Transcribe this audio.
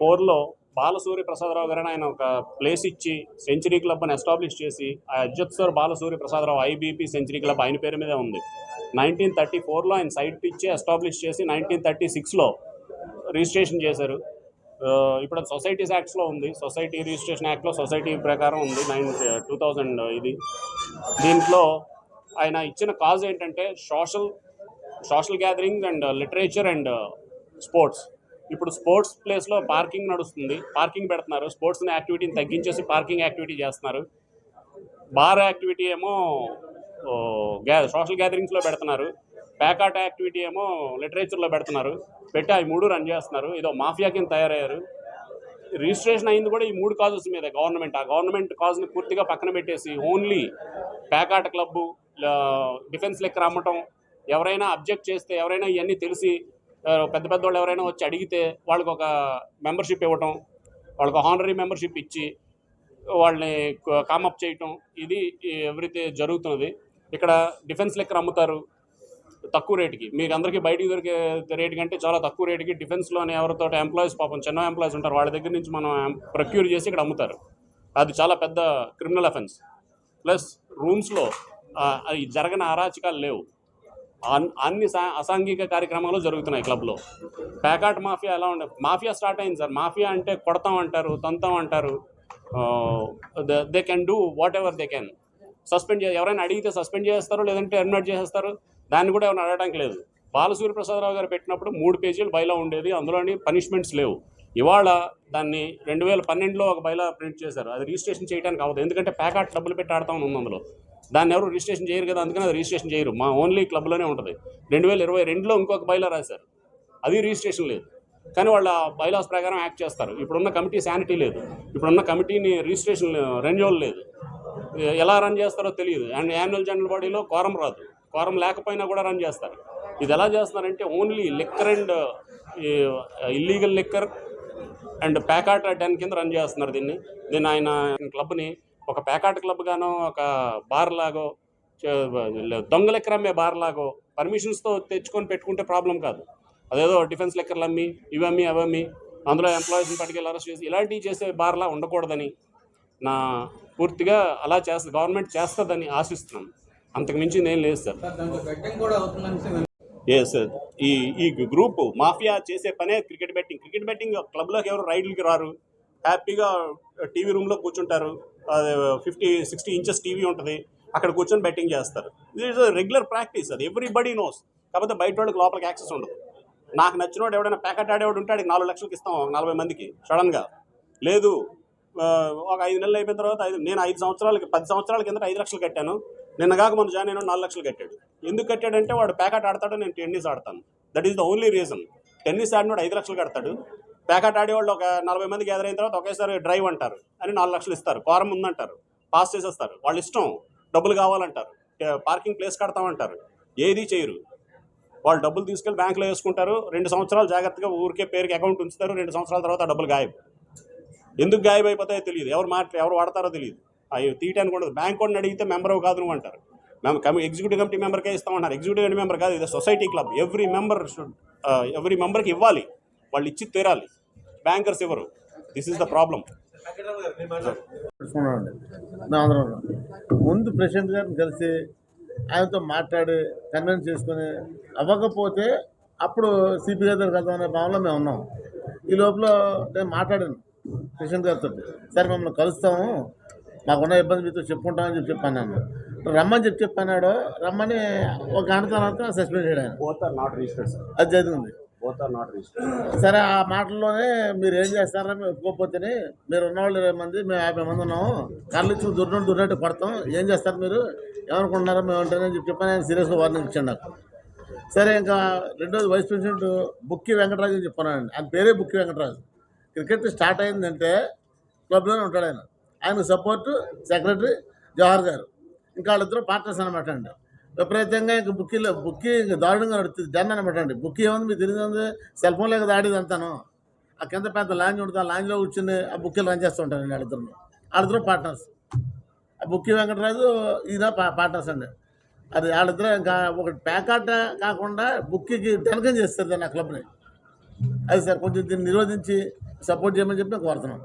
ఫోర్లో బాలసూర్య ప్రసాదరావు గారిని ఆయన ఒక ప్లేస్ ఇచ్చి సెంచరీ క్లబ్ అని ఎస్టాబ్లిష్ చేసి ఆ అజ్జత్సర్ Balasurya Prasadarao IBP century club ఆయన పేరు మీదే ఉంది. నైన్టీన్ థర్టీ ఫోర్లో ఆయన సైట్ ఇచ్చి ఎస్టాబ్లిష్ చేసి నైన్టీన్ థర్టీ సిక్స్లో రిజిస్ట్రేషన్ చేశారు ఇప్పుడు సొసైటీస్ యాక్ట్స్లో ఉంది. సొసైటీ రిజిస్ట్రేషన్ యాక్ట్లో సొసైటీ ప్రకారం ఉంది నైన్ టూ థౌజండ్ ఇది. దీంట్లో ఆయన ఇచ్చిన కాజ్ ఏంటంటే social social gathering and literature and sports ఇప్పుడు స్పోర్ట్స్ ప్లేస్లో పార్కింగ్ నడుస్తుంది. పార్కింగ్ పెడుతున్నారు. స్పోర్ట్స్ యాక్టివిటీని తగ్గించేసి పార్కింగ్ యాక్టివిటీ చేస్తున్నారు. బార్ యాక్టివిటీ ఏమో గ్యా సోషల్ గ్యాదరింగ్స్లో పెడుతున్నారు. ప్యాకాట్ యాక్టివిటీ ఏమో లిటరేచర్లో పెడుతున్నారు. పెట్టి అవి మూడు రన్ చేస్తున్నారు. ఏదో మాఫియా కింద తయారయ్యారు. రిజిస్ట్రేషన్ అయింది కూడా ఈ మూడు కాజెస్ మీద గవర్నమెంట్ ఆ గవర్నమెంట్ కాజ్ని పూర్తిగా పక్కన పెట్టేసి ఓన్లీ ప్యాకాట్ క్లబ్బు డిఫెన్స్ లెక్క అమ్మటం ఎవరైనా అబ్జెక్ట్ చేస్తే ఎవరైనా ఇవన్నీ తెలిసి పెద్ద పెద్ద వాళ్ళు ఎవరైనా వచ్చి అడిగితే వాళ్ళకి ఒక మెంబర్షిప్ ఇవ్వటం వాళ్ళకి హానరీ మెంబర్షిప్ ఇచ్చి వాళ్ళని కామప్ చేయటం ఇది ఎవరైతే జరుగుతున్నది ఇక్కడ డిఫెన్స్ లెక్కర్ అమ్ముతారు తక్కువ రేటుకి. మీకు అందరికీ బయటికి దొరికే రేటు కంటే చాలా తక్కువ రేటుకి డిఫెన్స్లోనే ఎవరితో ఎంప్లాయీస్ పాపం చిన్న ఎంప్లాయీస్ ఉంటారు వాళ్ళ దగ్గర నుంచి మనం ప్రొక్యూర్ చేసి ఇక్కడ అమ్ముతారు. అది చాలా పెద్ద క్రిమినల్ అఫెన్స్ ప్లస్ రూమ్స్లో అది జరగని అరాచకాలు లేవు. అన్ని సా అసాంఘిక కార్యక్రమాలు జరుగుతున్నాయి క్లబ్లో. ప్యాకాట్ మాఫియా ఎలా ఉండే మాఫియా స్టార్ట్ అయింది సార్. మాఫియా అంటే కొడతాం అంటారు తంతాం అంటారు. They can do whatever they can suspend చే ఎవరైనా అడిగితే సస్పెండ్ చేస్తారు లేదంటే టెర్మినేట్ చేసేస్తారు దాన్ని కూడా ఎవరైనా అడగడానికి లేదు. బాలసూర్య ప్రసాదరావు గారు పెట్టినప్పుడు మూడు పేజీలు బయలా ఉండేది అందులోని పనిష్మెంట్స్ లేవు. ఇవాళ దాన్ని రెండు వేల పన్నెండులో ఒక బయలా ప్రింట్ చేశారు. అది రిజిస్ట్రేషన్ చేయడానికి అవ్వదు. ఎందుకంటే ప్యాకాట్ డబ్బులు పెట్టి ఆడతామని ఉంది అందులో. దాన్ని ఎవరు రిజిస్ట్రేషన్ చేయరు కదా అందుకని అది రిజిస్ట్రేషన్ చేయరు. మా ఓన్లీ క్లబ్లోనే ఉంటుంది. రెండు వేల ఇరవై రెండులో ఇంకొక బైలా రాశారు. అది రిజిస్ట్రేషన్ లేదు. కానీ వాళ్ళ బైలాస్ ప్రకారం యాక్ట్ చేస్తారు. ఇప్పుడున్న కమిటీ శానిటీ లేదు. ఇప్పుడున్న కమిటీని రిజిస్ట్రేషన్ రెన్యువల్ లేదు. ఎలా రన్ చేస్తారో తెలియదు. అండ్ యాన్యువల్ జనరల్ బాడీలో కోరం రాదు. కోరం లేకపోయినా కూడా రన్ చేస్తారు. ఇది ఎలా చేస్తున్నారంటే only liquor and illegal liquor and ప్యాకాట్ den కింద రన్ చేస్తున్నారు దీన్ని. దీన్ని ఆయన క్లబ్ని ఒక ప్యాకాట్ క్లబ్ గానో ఒక బార్ లాగో చే- దొంగ లెక్కర్ అమ్మే బార్ లాగో పర్మిషన్స్తో తెచ్చుకొని పెట్టుకుంటే ప్రాబ్లం కాదు. అదేదో డిఫెన్స్ లెక్కర్లు అమ్మి ఇవి అమ్మి అవి అమ్మి అందులో ఎంప్లాయీస్ని పట్టుకెళ్ళి అరెస్ట్ చేసి ఇలాంటివి చేసే బార్లా ఉండకూడదని నా పూర్తిగా అలా చేస్తుంది గవర్నమెంట్ చేస్తుందని ఆశిస్తున్నాను. అంతకు మించి నేను లేదు సార్. దాంట్లో బెట్టింగ్ కూడా అవుతుందని ఎస్ ఈ ఈ గ్రూప్ మాఫియా చేసే పనే క్రికెట్ బెట్టింగ్ క్రికెట్ బెట్టింగ్ క్లబ్లోకి ఎవరు రైడ్లకి రారు. హ్యాపీగా టీవీ రూమ్లో కూర్చుంటారు. ఫిఫ్టీ సిక్స్టీ ఇంచెస్ టీవీ ఉంటుంది. అక్కడ కూర్చొని బెట్టింగ్ చేస్తారు. ఇది ఇస్ రెగ్యులర్ ప్రాక్టీస్ అది ఎవ్రీబడీ నోస్ కాకపోతే బయట వాళ్ళకి లోపలికి యాక్సెస్ ఉండదు. నాకు నచ్చినోడు ఎవడైనా ప్యాకెట్ ఆడేవాడు ఉంటే నాలుగు లక్షలకి ఇస్తాం నలభై మందికి సడన్గా లేదు ఒక ఐదు నెలలు అయిపోయిన తర్వాత ఐదు నేను ఐదు సంవత్సరాలకి పది సంవత్సరాల కింద ఐదు లక్షలు కట్టాను. నిన్న కాక జాయిన్ అయిన నాలుగు లక్షలు కట్టాడు. ఎందుకు కట్టాడంటే వాడు ప్యాకెట్ ఆడతాడు నేను టెన్నిస్ ఆడతాను. That is the only reason tennis ఆడినోడు ఐదు లక్షలు కడతాడు. ప్యాకెట్ ఆడేవాళ్ళు ఒక నలభై మంది గ్యాదర్ అయిన తర్వాత ఒకేసారి డ్రైవ్ అంటారు. అని నాలుగు లక్షలు ఇస్తారు. కోరం ఉందంటారు. పాస్ చేసేస్తారు. వాళ్ళు ఇష్టం. డబ్బులు కావాలంటారు. పార్కింగ్ ప్లేస్ కడతామంటారు. ఏది చేయరు. వాళ్ళు డబ్బులు తీసుకెళ్ళి బ్యాంకులో వేసుకుంటారు. రెండు సంవత్సరాలు జాగ్రత్తగా ఊరికే పేరుకి అకౌంట్ ఉంచుతారు. రెండు సంవత్సరాల తర్వాత ఆ డబ్బులు గాయబ్. ఎందుకు గాయబ్ అయిపోతాయో తెలియదు. ఎవరు మాట్లా ఎవరు వాడతారో తెలియదు. అవి తీయటానికి ఉండదు బ్యాంక్ వాడిని అడిగితే మెంబర్ కాదు నువ్వు అంటారు మేము కమి ఎగ్జిక్యూటివ్ కమిటీ మెంబర్కే ఇస్తామన్నారు ఎగ్జిక్యూటివ్ మెంబర్ కాదు. ఇది society club every member every మెంబర్కి ఇవ్వాలి. వాళ్ళు ఇచ్చి తీరాలి. బ్యాంకర్స్ ఇవ్వరు దిస్ ఇస్ ద ప్రాబ్లం. ముందు ప్రెసిడెంట్ గారిని కలిసి ఆయనతో మాట్లాడి కన్విన్స్ చేసుకొని అవ్వకపోతే అప్పుడు సిపి గారి వెళ్దాం అనే భావనలో మేము ఉన్నాం. ఈ లోపల నేను మాట్లాడాను ప్రెసిడెంట్ గారితో. సరే మమ్మల్ని కలుస్తాము. మాకున్న ఇబ్బంది మీతో చెప్పుకుంటామని చెప్పి చెప్పాను రమ్మని చెప్పి చెప్పన్నాడు రమ్మని ఒక గంట తర్వాత సస్పెండ్ చేయడం both are not registered sir అది జరిగింది. సరే ఆ మాటల్లోనే మీరు ఏం చేస్తారా మేము ఒప్పుకోకపోతేనే మీరు ఉన్నవాళ్ళు ఇరవై మంది మేము యాభై మంది ఉన్నాము. కళ్ళు ఇచ్చి దుర్నట్టు దుర్నట్టు పడతాం. ఏం చేస్తారు మీరు? ఏమనుకుంటున్నారో మేము అంటేనే చెప్పి చెప్పని ఆయన సీరియస్గా వార్నింగ్ ఇచ్చాను నాకు. సరే ఇంకా రెండోది వైస్ ప్రెసిడెంట్ బుక్కి వెంకటరాజు అని చెప్పానండి. ఆయన పేరే బుక్కి వెంకటరాజు. క్రికెట్ స్టార్ట్ అయిందంటే క్లబ్లోనే ఉంటాడు ఆయన. ఆయన సపోర్టు సెక్రటరీ జవహర్ గారు. ఇంకా వాళ్ళిద్దరు పార్ట్నర్స్ అనమాట అండి. విపరీతంగా ఇంక బుక్కీలో బుక్కీ ఇంక దారుణంగా నడుస్తుంది డన్ అనమాట అండి బుక్ ఏముంది? మీకు తెలియదు సెల్ ఫోన్ లేక దాడేది అంతాను. ఆ కింద పెద్ద లాంజ్ ఉంటుంది. ఆ లాంజ్లో కూర్చుని ఆ బుక్కీలు రన్ చేస్తూ ఉంటారండి వాళ్ళిద్దరు వాళ్ళిద్దరు పార్ట్నర్స్ ఆ బుక్కీ వెంకటరాజు ఈయన పా పార్ట్నర్స్ అండి. అది వాళ్ళిద్దరు ఇంకా ఒకటి ప్యాకాట కాకుండా బుక్కీకి టెనకం చేస్తారు దాన్ని ఆ క్లబ్ని అది సార్ కొంచెం దీన్ని నిరోధించి సపోర్ట్ చేయమని చెప్పి కోరుతున్నాను.